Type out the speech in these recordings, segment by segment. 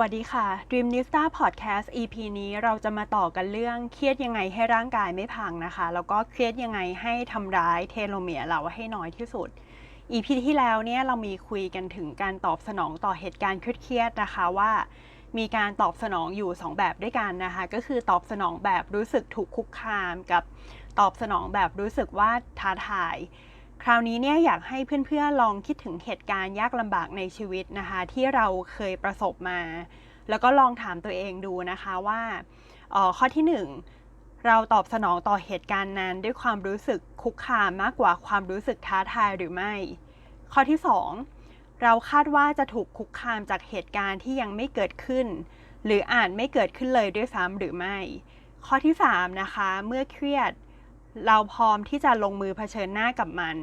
วัสดีค่ะ Dream n i s t a Podcast EP นี้เราจะมาต่อกันเรื่องเครียดยังไงให้ร่างกายไม่พังนะคะ แล้วก็เครียดยังไงให้ทำร้ายเทโลเมียร์เราให้น้อยที่สุด EP ที่แล้วเนี่ยเรามีคุยกันถึงการตอบสนองต่อเหตุการณ์เครียดๆนะคะว่า มีการตอบสนองอยู่ 2 แบบด้วยกันนะคะ ก็คือตอบสนองแบบรู้สึกถูกคุกคามกับตอบสนองแบบรู้สึกว่าท้าทาย คราวนี้เนี่ยอยากให้เพื่อนๆลองคิดถึงเหตุการณ์ยากลำบากในชีวิตนะคะ ที่เราเคยประสบมา แล้วก็ลองถามตัวเองดูนะคะว่าออข้อที่หนึ่งเราตอบสนองต่อเหตุการณ์นั้น ด้วยความรู้สึกคุกคามมากกว่าความรู้สึกท้าทายหรือไม่ ข้อที่สองเราคาดว่าจะถูกคุกคามจากเหตุการณ์ที่ยังไม่เกิดขึ้น หรืออาจไม่เกิดขึ้นเลยด้วยซ้ำหรือไม่ ข้อที่สามนะคะ เมื่อเครียด เราพร้อมที่จะลงมือเผชิญหน้ากับมัน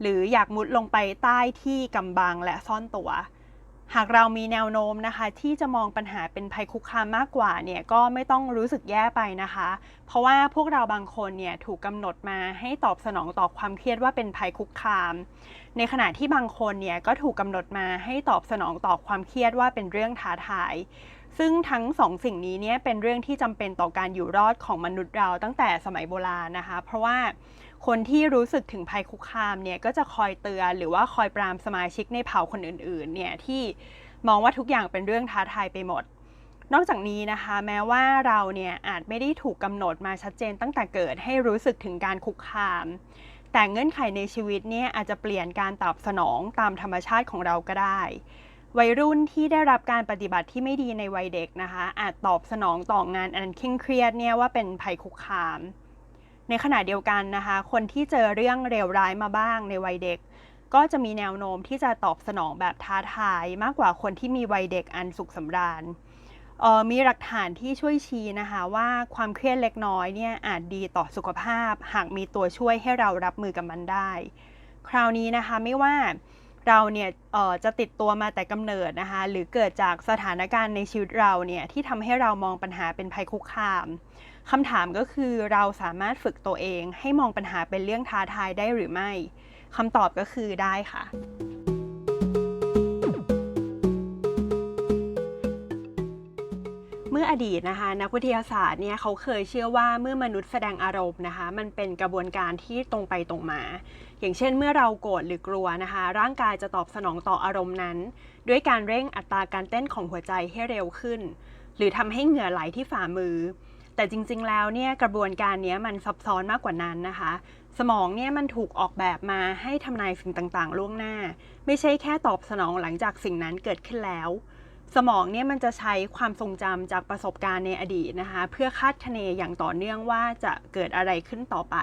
หรืออยากมุดลงไปใต้ที่กำบังและซ่อนตัว หากเรามีแนวโน้มนะคะ ที่จะมองปัญหาเป็นภัยคุกคามมากกว่าเนี่ยก็ไม่ต้องรู้สึกแย่ไปนะคะ เพราะว่าพวกเราบางคนเนี่ยถูกกำหนดมาให้ตอบสนองต่อความเครียดว่าเป็นภัยคุกคาม ในขณะที่บางคนเนี่ยก็ถูกกำหนดมาให้ตอบสนองต่อความเครียดว่าเป็นเรื่องท้าทาย ซึ่งทั้งสองสิ่งนี้เนี่ยเป็นเรื่องที่จำเป็นต่อการอยู่รอดของมนุษย์เราตั้งแต่สมัยโบราณนะคะ เพราะว่าคนที่รู้สึกถึงภัยคุกคามเนี่ยก็จะคอยเตือนหรือว่าคอยปรามสมาชิกในเผ่าคนอื่นๆเนี่ยที่มองว่าทุกอย่างเป็นเรื่องท้าทายไปหมด นอกจากนี้นะคะ แม้ว่าเราเนี่ยอาจไม่ได้ถูกกำหนดมาชัดเจนตั้งแต่เกิดให้รู้สึกถึงการคุกคาม แต่เงื่อนไขในชีวิตเนี่ยอาจจะเปลี่ยนการตอบสนองตามธรรมชาติของเราก็ได้ วัยรุ่นที่ได้รับการปฏิบัติที่ไม่ดีในวัยเด็กนะคะ อาจตอบสนองต่องานอันเคร่งเครียดเนี่ยว่าเป็นภัยคุกคาม ในขณะเดียวกันนะคะ คนที่เจอเรื่องเลวร้ายมาบ้างในวัยเด็ก ก็จะมีแนวโน้มที่จะตอบสนองแบบท้าทาย มากกว่าคนที่มีวัยเด็กอันสุขสำราญออมีหลักฐานที่ช่วยชี้นะคะว่าความเครียดเล็กน้อยเนี่ยอาจดีต่อสุขภาพ หากมีตัวช่วยให้เรารับมือกับมันได้ คราวนี้นะคะไม่ว่า เราเนี่ยจะติดตัวมาแต่กำเนิดนะคะ หรือเกิดจากสถานการณ์ในชีวิตเราเนี่ยที่ทำให้เรามองปัญหาเป็นภัยคุกคามคำถามก็คือเราสามารถฝึกตัวเองให้มองปัญหาเป็นเรื่องท้าทายได้หรือไม่คำตอบก็คือได้ค่ะ มื่ออดีตนะคะนักวิทยาศาสตร์เนี่ยเขาเคยเชื่อว่าเมื่อมนุษย์แสดงอารมณ์นะคะ มันเป็นกระบวนการที่ตรงไปตรงมา อย่างเช่น เมื่อเราโกรธหรือกลัวนะคะ ร่างกายจะตอบสนองต่ออารมณ์นั้น ด้วยการเร่งอัตราการเต้นของหัวใจให้เร็วขึ้น หรือทำให้เหงื่อไหลที่ฝ่ามือ แต่จริงๆแล้วเนี่ยกระบวนการนี้มันซับซ้อนมากกว่านั้นนะคะ สมองเนี่ยมันถูกออกแบบมาให้ทำนายสิ่งต่างๆ ล่วงหน้า ไม่ใช่แค่ตอบสนองหลังจากสิ่งนั้นเกิดขึ้นแล้ว สมองเนี่ยมันจะใช้ความทรงจำจากประสบการณ์ในอดีตนะคะ เพื่อคาดคะเนอย่างต่อเนื่องว่าจะเกิดอะไรขึ้นต่อไป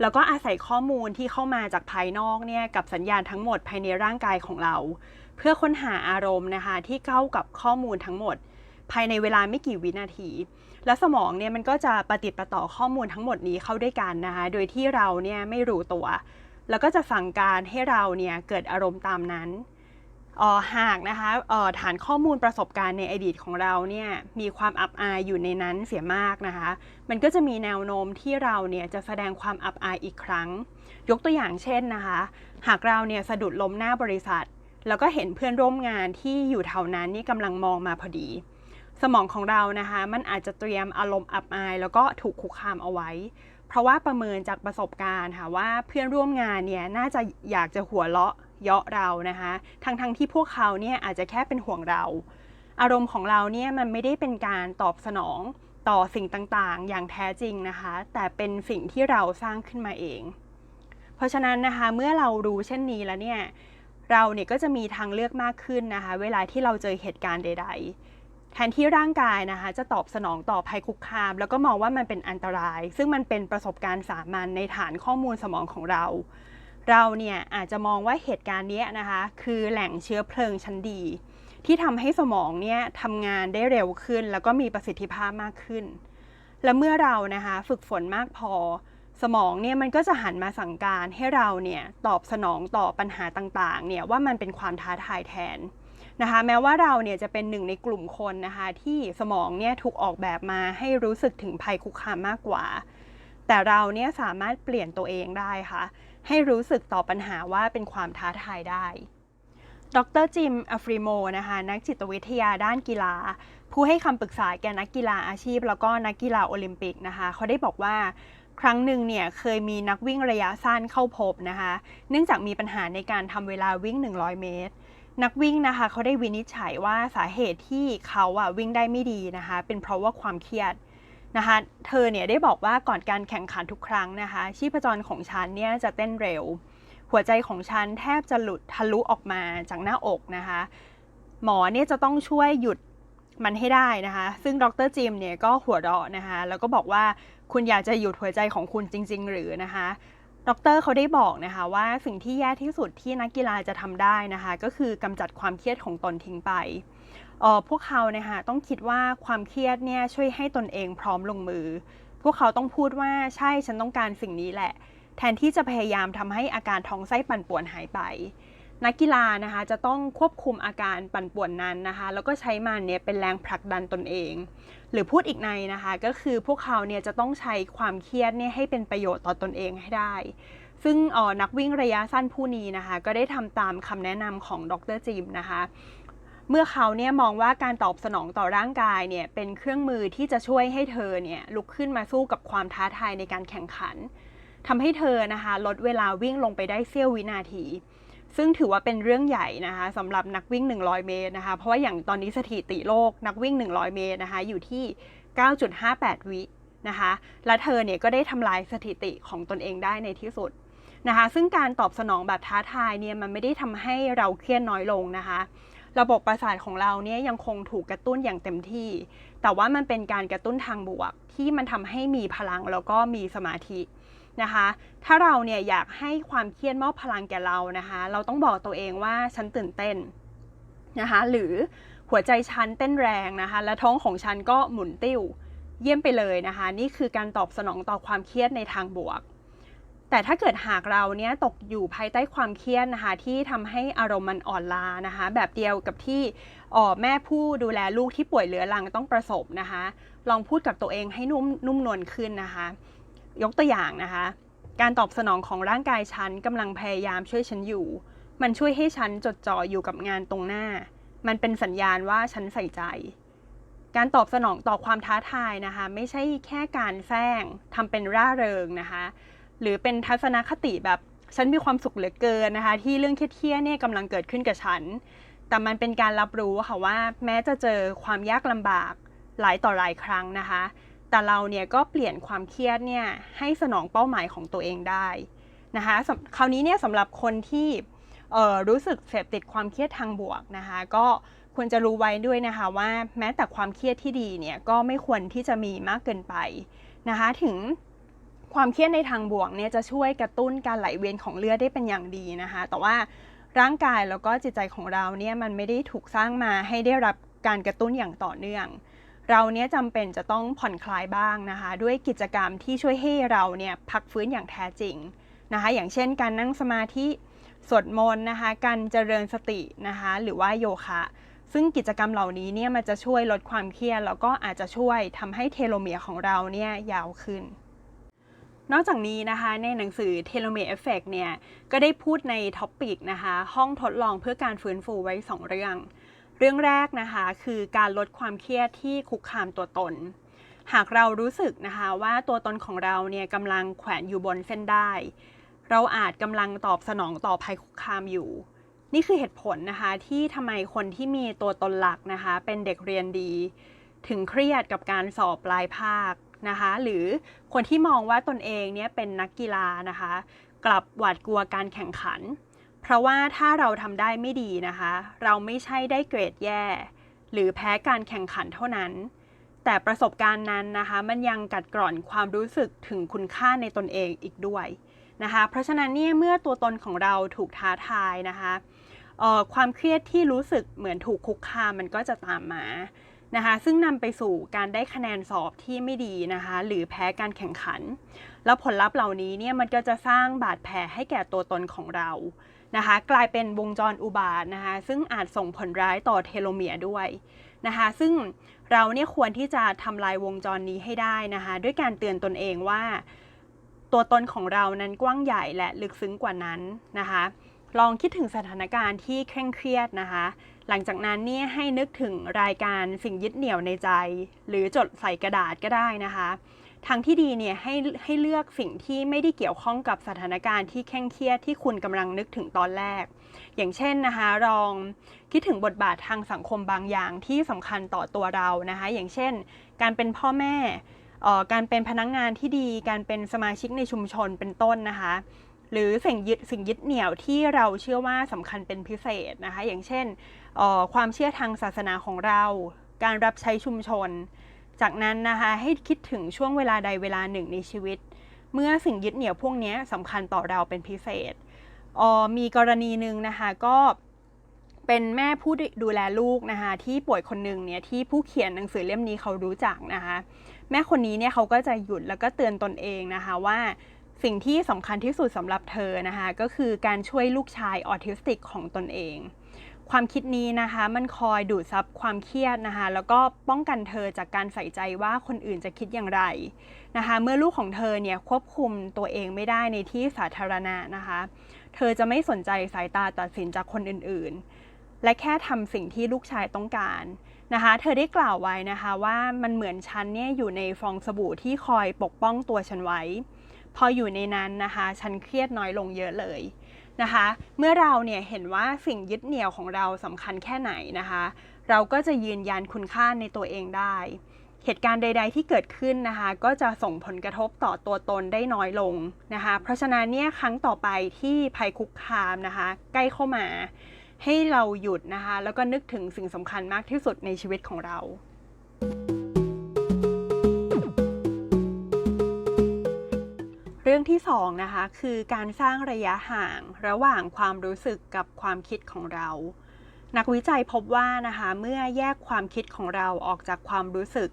แล้วก็อาศัยข้อมูลที่เข้ามาจากภายนอกเนี่ยกับสัญญาณทั้งหมดภายในร่างกายของเรา เพื่อค้นหาอารมณ์นะคะ ที่เข้ากับข้อมูลทั้งหมด ภายในเวลาไม่กี่วินาที และสมองเนี่ยมันก็จะประติดประต่อข้อมูลทั้งหมดนี้เข้าด้วยกันนะคะโดยที่เราเนี่ยไม่รู้ตัว แล้วก็จะสั่งการให้เราเนี่ยเกิดอารมณ์ตามนั้น หากนะคะออฐานข้อมูลประสบการณ์ในอดีตของเราเนี่ยมีความอับอายอยู่ในนั้นเสียมากนะคะ มันก็จะมีแนวโน้มที่เราเนี่ยจะแสดงความอับอายอีกครั้ง ยกตัวอย่างเช่นนะคะ หากเราเนี่ยสะดุดล้มหน้าบริษัท แล้วก็เห็นเพื่อนร่วมงานที่อยู่แถวนั้นนี่กำลังมองมาพอดี สมองของเรานะคะ มันอาจจะเตรียมอารมณ์อับอาย แล้วก็ถูกคุกคามเอาไว้ เพราะว่าประเมินจากประสบการณ์ค่ะว่าเพื่อนร่วมงานเนี่ยน่าจะอยากจะหัวเราะ เยาะเรานะคะทั้งๆทที่พวกเขาเนี่ยอาจจะแค่เป็นห่วงเรา อารมณ์ของเราเนี่ยมันไม่ได้เป็นการตอบสนองต่อสิ่งต่างๆ อย่างแท้จริงนะคะ แต่เป็นสิ่งที่เราสร้างขึ้นมาเอง เพราะฉะนั้นนะคะเมื่อเรารู้เช่นนี้แล้วเนี่ยเราเนี่ยก็จะมีทางเลือกมากขึ้นนะคะ เวลาที่เราเจอเหตุการณ์ใด ๆ แทนที่ร่างกายนะคะ จะตอบสนองต่อภัยคุกคาม แล้วก็มองว่ามันเป็นอันตราย ซึ่งมันเป็นประสบการณ์สามัญในฐานข้อมูลสมองของเรา เราเนี่ยอาจจะมองว่าเหตุการณ์เนี้ยนะคะ คือแหล่งเชื้อเพลิงชั้นดี ที่ทำให้สมองเนี่ยทำงานได้เร็วขึ้น แล้วก็มีประสิทธิภาพมากขึ้น และเมื่อเรานะคะฝึกฝนมากพอ สมองเนี่ยมันก็จะหันมาสั่งการให้เราเนี่ยตอบสนองต่อปัญหาต่างๆเนี่ยว่ามันเป็นความท้าทายแทนนะคะแม้ว่าเราเนี่ยจะเป็นหนึ่งในกลุ่มคนนะคะที่สมองเนี่ยถูกออกแบบมาให้รู้สึกถึงภัยคุกคามมากกว่า แต่เราเนี่ยสามารถเปลี่ยนตัวเองได้ค่ะ ให้รู้สึกต่อปัญหาว่าเป็นความท้าทายได้ ดรจิมอัฟริโมนะคะนักจิตวิทยาด้านกีฬา ผู้ให้คำปรึกษาแก่นักกีฬาอาชีพ แล้วก็นักกีฬาโอลิมปิกนะคะ เขาได้บอกว่าครั้งหนึ่งเนี่ยเคยมีนักวิ่งระยะสั้นเข้าพบนะคะ เนื่องจากมีปัญหาในการทำเวลาวิ่ง 100 เมตร นักวิ่งนะคะเขาได้วินิจฉัยว่าสาเหตุที่เขาอะวิ่งได้ไม่ดีนะคะ เป็นเพราะว่าความเครียด นะคะเธอเนี่ยได้บอกว่าก่อนการแข่งขันทุกครั้งนะคะ ชีพจรของฉันเนี่ยจะเต้นเร็ว หัวใจของฉันแทบจะหลุดทะลุออกมาจากหน้าอกนะคะ หมอเนี่ยจะต้องช่วยหยุดมันให้ได้นะคะ ซึ่งดรจิมเนี่ยก็หัวเราะนะคะ แล้วก็บอกว่าคุณอยากจะหยุดหัวใจของคุณจริง ๆ หรือนะคะดรเขาได้บอกนะคะว่าสิ่งที่แย่ที่สุดที่นักกีฬาจะทำได้นะคะ ก็คือกำจัดความเครียดของตนทิ้งไป พวกเขานะคะต้องคิดว่าความเครียดเนี่ยช่วยให้ตนเองพร้อมลงมือ พวกเขาต้องพูดว่าใช่ฉันต้องการสิ่งนี้แหละ แทนที่จะพยายามทำให้อาการท้องไส้ปั่นป่วนหายไป นักกีฬานะคะจะต้องควบคุมอาการปั่นป่วนนั้นนะคะ แล้วก็ใช้มันเนี่ยเป็นแรงผลักดันตนเอง หรือพูดอีกในนะคะ ก็คือพวกเขาเนี่ยจะต้องใช้ความเครียดเนี่ยให้เป็นประโยชน์ต่อตนเองให้ได้ซึ่งออนักวิ่งระยะสั้นผู้นี้นะคะ ก็ได้ทำตามคำแนะนำของดรจิมนะคะ เมื่อเขาเนี่ยมองว่าการตอบสนองต่อร่างกายเนี่ยเป็นเครื่องมือที่จะช่วยให้เธอเนี่ยลุกขึ้นมาสู้กับความท้าทายในการแข่งขันทำให้เธอนะคะลดเวลาวิ่งลงไปได้เสี้ยววินาที ซึ่งถือว่าเป็นเรื่องใหญ่นะคะสำหรับนักวิ่ง 100 เมตรนะคะเพราะว่าอย่างตอนนี้สถิติโลกนักวิ่ง 100 เมตรนะคะอยู่ที่ 9.58 วินะคะและเธอเนี่ยก็ได้ทำลายสถิติของตนเองได้ในที่สุดนะคะซึ่งการตอบสนองแบบท้าทายเนี่ยมันไม่ได้ทำให้เราเครียดน้อยลงนะคะ ระบบประสาทของเราเนี่ยยังคงถูกกระตุ้นอย่างเต็มที่ แต่ว่ามันเป็นการกระตุ้นทางบวก ที่มันทำให้มีพลังแล้วก็มีสมาธินะคะ ถ้าเราเนี่ยอยากให้ความเครียดมอบพลังแก่เรานะคะ เราต้องบอกตัวเองว่าฉันตื่นเต้นนะคะ หรือหัวใจฉันเต้นแรงนะคะ และท้องของฉันก็หมุนติ้ว เยี่ยมไปเลยนะคะ นี่คือการตอบสนองต่อความเครียดในทางบวก แต่ถ้าเกิดหากเราเนี่ยตกอยู่ภายใต้ความเครียดนะคะ ที่ทำให้อารมณ์มันอ่อนล้านะคะ แบบเดียวกับที่อ๋อแม่ผู้ดูแลลูกที่ป่วยเรื้อรังต้องประสบนะคะ ลองพูดกับตัวเองให้นุ่มนุ่มนวลขึ้นนะคะ ยกตัวอย่างนะคะ การตอบสนองของร่างกายฉันกำลังพยายามช่วยฉันอยู่ มันช่วยให้ฉันจดจ่ออยู่กับงานตรงหน้า มันเป็นสัญญาณว่าฉันใส่ใจการตอบสนองต่อความท้าทายนะคะ ไม่ใช่แค่การแฝงทำเป็นร่าเริงนะคะ หรือเป็นทัศนคติแบบฉันมีความสุขเหลือเกินนะคะ ที่เรื่องเครียดๆเนี่ยกำลังเกิดขึ้นกับฉัน แต่มันเป็นการรับรู้ค่ะว่า แม้จะเจอความยากลำบากหลายต่อหลายครั้งนะคะ แต่เราเนี่ยก็เปลี่ยนความเครียดเนี่ยให้สนองเป้าหมายของตัวเองได้นะคะคราวนี้เนี่ยสำหรับคนที่รู้สึกเสพติดความเครียดทางบวกนะคะ ก็ควรจะรู้ไว้ด้วยนะคะว่าแม้แต่ความเครียดที่ดีเนี่ยก็ไม่ควรที่จะมีมากเกินไปนะคะ ถึง ความเครียดในทางบวกเนี่ยจะช่วยกระตุ้นการไหลเวียนของเลือดได้เป็นอย่างดีนะคะ แต่ว่าร่างกายแล้วก็จิตใจของเราเนี่ยมันไม่ได้ถูกสร้างมาให้ได้รับการกระตุ้นอย่างต่อเนื่อง เราเนี่ยจำเป็นจะต้องผ่อนคลายบ้างนะคะ ด้วยกิจกรรมที่ช่วยให้เราเนี่ยพักฟื้นอย่างแท้จริงนะคะ อย่างเช่น การนั่งสมาธิสวดมนต์นะคะ การเจริญสตินะคะ หรือว่าโยคะ ซึ่งกิจกรรมเหล่านี้เนี่ยมันจะช่วยลดความเครียดแล้วก็อาจจะช่วยทำให้เทโลเมียร์ของเราเนี่ยยาวขึ้น นอกจากนี้นะคะในหนังสือ Telomere Effect เนี่ยก็ได้พูดในท็อปปิกนะคะห้องทดลองเพื่อการฟื้นฟูไว้ 2 เรื่อง เรื่องแรกนะคะคือการลดความเครียดที่คุกคามตัวตน หากเรารู้สึกนะคะว่าตัวตนของเราเนี่ยกำลังแขวนอยู่บนเส้นได้ เราอาจกำลังตอบสนองต่อภัยคุกคามอยู่ นี่คือเหตุผลนะคะที่ทำไมคนที่มีตัวตนหลักนะคะเป็นเด็กเรียนดี ถึงเครียดกับการสอบปลายภาค นะคะ หรือคนที่มองว่าตนเองเนี่ยเป็นนักกีฬานะคะ กลับหวาดกลัวการแข่งขัน เพราะว่าถ้าเราทำได้ไม่ดีนะคะ เราไม่ใช่ได้เกรดแย่ หรือแพ้การแข่งขันเท่านั้น แต่ประสบการณ์นั้นนะคะ มันยังกัดกร่อนความรู้สึกถึงคุณค่าในตนเองอีกด้วยนะคะ เพราะฉะนั้นเนี่ยเมื่อตัวตนของเราถูกท้าทายนะคะออความเครียดที่รู้สึกเหมือนถูกคุกคามมันก็จะตามมา นะคะ ซึ่งนำไปสู่การได้คะแนนสอบที่ไม่ดีนะคะ หรือแพ้การแข่งขัน แล้วผลลัพธ์เหล่านี้เนี่ยมันก็จะสร้างบาดแผลให้แก่ตัวตนของเรานะคะ กลายเป็นวงจรอุบาทนะคะ ซึ่งอาจส่งผลร้ายต่อเทโลเมียร์ด้วยนะคะ ซึ่งเราเนี่ยควรที่จะทำลายวงจรนี้ให้ได้นะคะ ด้วยการเตือนตนเองว่า ตัวตนของเรานั้นกว้างใหญ่และลึกซึ้งกว่านั้นนะคะ ลองคิดถึงสถานการณ์ที่เคร่งเครียดนะคะ หลังจากนั้นเนี่ยให้นึกถึงรายการสิ่งยึดเหนี่ยวในใจ หรือจดใส่กระดาษก็ได้นะคะทางที่ดีเนี่ยให้ให้เลือกสิ่งที่ไม่ได้เกี่ยวข้องกับสถานการณ์ที่เคร่งเครียดที่คุณกำลังนึกถึงตอนแรก อย่างเช่นนะคะลองคิดถึงบทบาททางสังคมบางอย่างที่สำคัญต่อตัวเรานะคะ อย่างเช่น การเป็นพ่อแม่เอ่อการเป็นพนักงงานที่ดี การเป็นสมาชิกในชุมชนเป็นต้นนะคะ หรือสิ่งยึดสิ่งยึดเหนี่ยวที่เราเชื่อว่าสำคัญเป็นพิเศษนะคะ อย่างเช่น ความเชื่อทางศาสนาของเรา การรับใช้ชุมชน จากนั้นนะคะให้คิดถึงช่วงเวลาใดเวลาหนึ่งในชีวิต เมื่อสิ่งยึดเหนี่ยวพวกนี้สำคัญต่อเราเป็นพิเศษออมีกรณีหนึ่งนะคะก็เป็นแม่ผู้ดูแลลูกนะคะที่ป่วยคนหนึ่งเนี่ยที่ผู้เขียนหนังสือเล่มนี้เขารู้จักนะคะแม่คนนี้เนี่ยเขาก็จะหยุดแล้วก็เตือนตนเองนะคะว่าสิ่งที่สำคัญที่สุดสำหรับเธอนะคะก็คือการช่วยลูกชายออทิสติกของตนเอง ความคิดนี้นะคะมันคอยดูดซับความเครียดนะคะแล้วก็ป้องกันเธอจากการใส่ใจว่าคนอื่นจะคิดอย่างไรนะคะเมื่อลูกของเธอเนี่ยควบคุมตัวเองไม่ได้ในที่สาธารณะนะคะ เธอจะไม่สนใจสายตาตัดสินจากคนอื่นๆ และแค่ทำสิ่งที่ลูกชายต้องการนะคะเธอได้กล่าวไว้นะคะว่ามันเหมือนฉันเนี่ยอยู่ในฟองสบู่ที่คอยปกป้องตัวฉันไว้ พออยู่ในนั้นนะคะ ฉันเครียดน้อยลงเยอะเลย นะคะ เมื่อเราเนี่ยเห็นว่าสิ่งยึดเหนี่ยวของเราสำคัญแค่ไหนนะคะ เราก็จะยืนยันคุณค่าในตัวเองได้ เหตุการณ์ใด ๆ ที่เกิดขึ้นนะคะ ก็จะส่งผลกระทบต่อตัวตนได้น้อยลงนะคะ เพราะฉะนั้นเนี่ยครั้งต่อไปที่ภัยคุกคามนะคะ ใกล้เข้ามาให้เราหยุดนะคะ แล้วก็นึกถึงสิ่งสำคัญมากที่สุดในชีวิตของเราเรื่องที่สองนะคะคือการสร้างระยะห่างระหว่างความรู้สึกกับความคิดของเรา นักวิจัยพบว่านะคะเมื่อแยกความคิดของเราออกจากความรู้สึก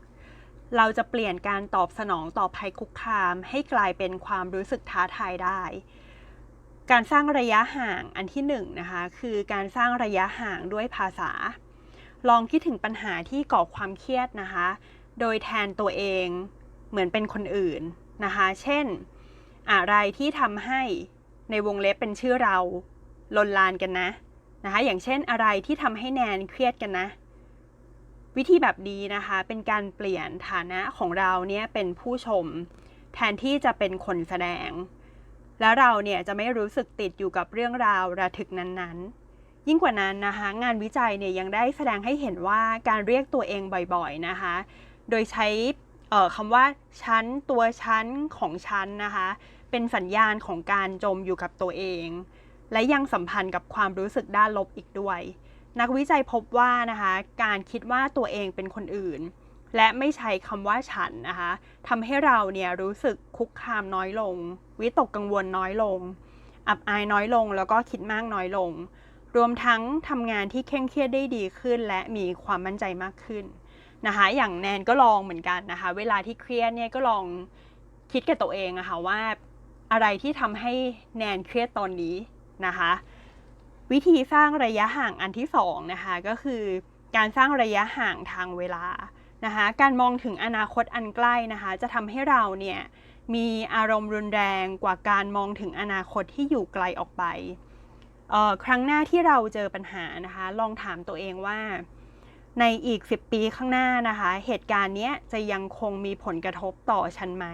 เราจะเปลี่ยนการตอบสนองต่อภัยคุกคาม ให้กลายเป็นความรู้สึกท้าทายได้ การสร้างระยะห่างอันที่หนึ่งนะคะคือการสร้างระยะห่างด้วยภาษา ลองคิดถึงปัญหาที่ก่อความเครียดนะคะ โดยแทนตัวเองเหมือนเป็นคนอื่นนะคะ เช่น อะไรที่ทำให้ในวงเล็บเป็นชื่อเราลนลานกันนะนะคะอย่างเช่นอะไรที่ทำให้แนนเครียดกันนะ วิธีแบบนี้นะคะเป็นการเปลี่ยนฐานะของเราเนี่ยเป็นผู้ชม แทนที่จะเป็นคนแสดง แล้วเราเนี่ยจะไม่รู้สึกติดอยู่กับเรื่องราวระทึกนั้นๆ ยิ่งกว่านั้นนะคะงานวิจัยเนี่ยยังได้แสดงให้เห็นว่าการเรียกตัวเองบ่อยๆนะคะ โดยใช้คำว่าฉันตัวฉันของฉันนะคะ เป็นสัญญาณของการจมอยู่กับตัวเอง และยังสัมพันธ์กับความรู้สึกด้านลบอีกด้วย นักวิจัยพบว่านะคะการคิดว่าตัวเองเป็นคนอื่น และไม่ใช้คำว่าฉันนะคะทำให้เราเนี่ยรู้สึกคุกคามน้อยลง วิตกกังวลน้อยลง อับอายน้อยลงแล้วก็คิดมากน้อยลง รวมทั้งทำงานที่เคร่งเครียดได้ดีขึ้น และมีความมั่นใจมากขึ้นนะคะอย่างแนนก็ลองเหมือนกันนะคะ เวลาที่เครียดเนี่ยก็ลองคิดกับตัวเองอะคะ่ะว่า อะไรที่ทำให้แนนเครียดตอนนี้นะคะ วิธีสร้างระยะห่างอันที่สองนะคะก็คือการสร้างระยะห่างทางเวลานะคะ การมองถึงอนาคตอันใกล้นะคะ จะทำให้เราเนี่ยมีอารมณ์รุนแรงกว่าการมองถึงอนาคตที่อยู่ไกลออกไป ครั้งหน้าที่เราเจอปัญหานะคะ ลองถามตัวเองว่า ในอีก 10 ปีข้างหน้านะคะ เหตุการณ์นี้จะยังคงมีผลกระทบต่อฉันไหม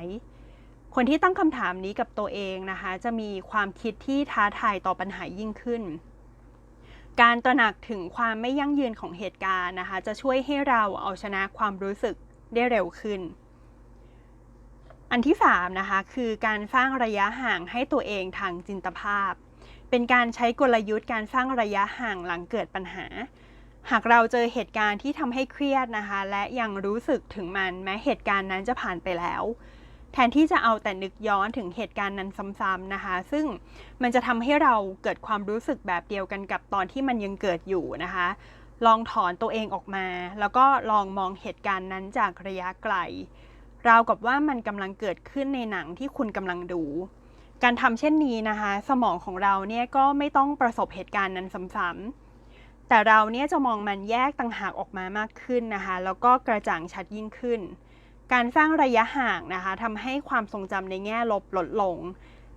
คนที่ตั้งคำถามนี้กับตัวเองนะคะ จะมีความคิดที่ท้าทายต่อปัญหายิ่งขึ้น การตระหนักถึงความไม่ยั่งยืนของเหตุการณ์นะคะ จะช่วยให้เราเอาชนะความรู้สึกได้เร็วขึ้น อันที่3นะคะคือการสร้างระยะห่างให้ตัวเองทางจินตภาพ เป็นการใช้กลยุทธ์การสร้างระยะห่างหลังเกิดปัญหา หากเราเจอเหตุการณ์ที่ทำให้เครียดนะคะ และยังรู้สึกถึงมันแม้เหตุการณ์นั้นจะผ่านไปแล้ว แทนที่จะเอาแต่นึกย้อนถึงเหตุการณ์นั้นซ้ำๆนะคะ ซึ่งมันจะทำให้เราเกิดความรู้สึกแบบเดียวกันกับตอนที่มันยังเกิดอยู่นะคะ ลองถอนตัวเองออกมา แล้วก็ลองมองเหตุการณ์นั้นจากระยะไกล ราวกับว่ามันกำลังเกิดขึ้นในหนังที่คุณกำลังดู การทำเช่นนี้นะคะ สมองของเราเนี่ยก็ไม่ต้องประสบเหตุการณ์นั้นซ้ำๆแต่เราเนี่ยจะมองมันแยกต่างหากออกมามากขึ้นนะคะ แล้วก็กระจ่างชัดยิ่งขึ้น การสร้างระยะห่างนะคะทำให้ความทรงจำในแง่ลบลดลง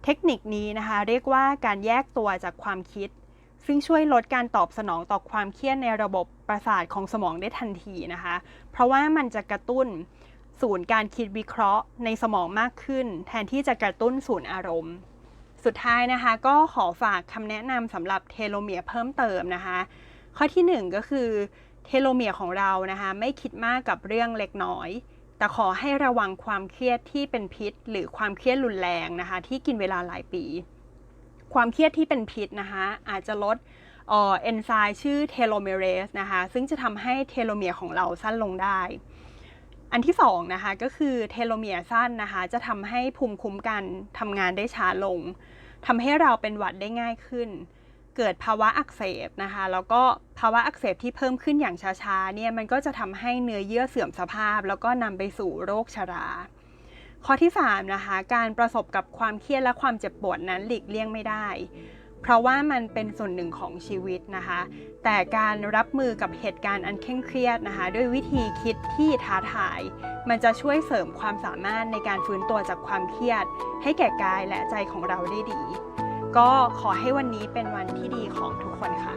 เทคนิคนี้นะคะ เรียกว่าการแยกตัวจากความคิด ซึ่งช่วยลดการตอบสนองต่อความเครียดในระบบประสาทของสมองได้ทันทีนะคะ เพราะว่ามันจะกระตุ้นศูนย์การคิดวิเคราะห์ในสมองมากขึ้น แทนที่จะกระตุ้นศูนย์อารมณ์ สุดท้ายนะคะ ก็ขอฝากคำแนะนำสำหรับเทโลเมียร์เพิ่มเติมนะคะ ข้อที่หนึ่งก็คือเทโลเมียร์ของเรานะคะ ไม่คิดมากกับเรื่องเล็กน้อย แต่ขอให้ระวังความเครียดที่เป็นพิษ หรือความเครียดรุนแรงนะคะ ที่กินเวลาหลายปี ความเครียดที่เป็นพิษนะคะ อาจจะลดเอนไซม์ชื่อเทโลเมเรสนะคะ ซึ่งจะทำให้เทโลเมียร์ของเราสั้นลงได้ อันที่สองนะคะก็คือเทโลเมียร์สั้นนะคะ จะทำให้ภูมิคุ้มกันทำงานได้ช้าลงทำให้เราเป็นหวัดได้ง่ายขึ้น เกิดภาวะอักเสบนะคะ แล้วก็ภาวะอักเสบที่เพิ่มขึ้นอย่างช้าๆเนี่ยมันก็จะทำให้เนื้อเยื่อเสื่อมสภาพ แล้วก็นำไปสู่โรคชรา ข้อที่3นะคะการประสบกับความเครียดและความเจ็บปวดนั้นหลีกเลี่ยงไม่ได้ เพราะว่ามันเป็นส่วนหนึ่งของชีวิตนะคะ แต่การรับมือกับเหตุการณ์อันเคร่งเครียดนะคะ ด้วยวิธีคิดที่ท้าทาย มันจะช่วยเสริมความสามารถในการฟื้นตัวจากความเครียด ให้แก่กายและใจของเราได้ดี ก็ขอให้วันนี้เป็นวันที่ดีของทุกคนค่ะ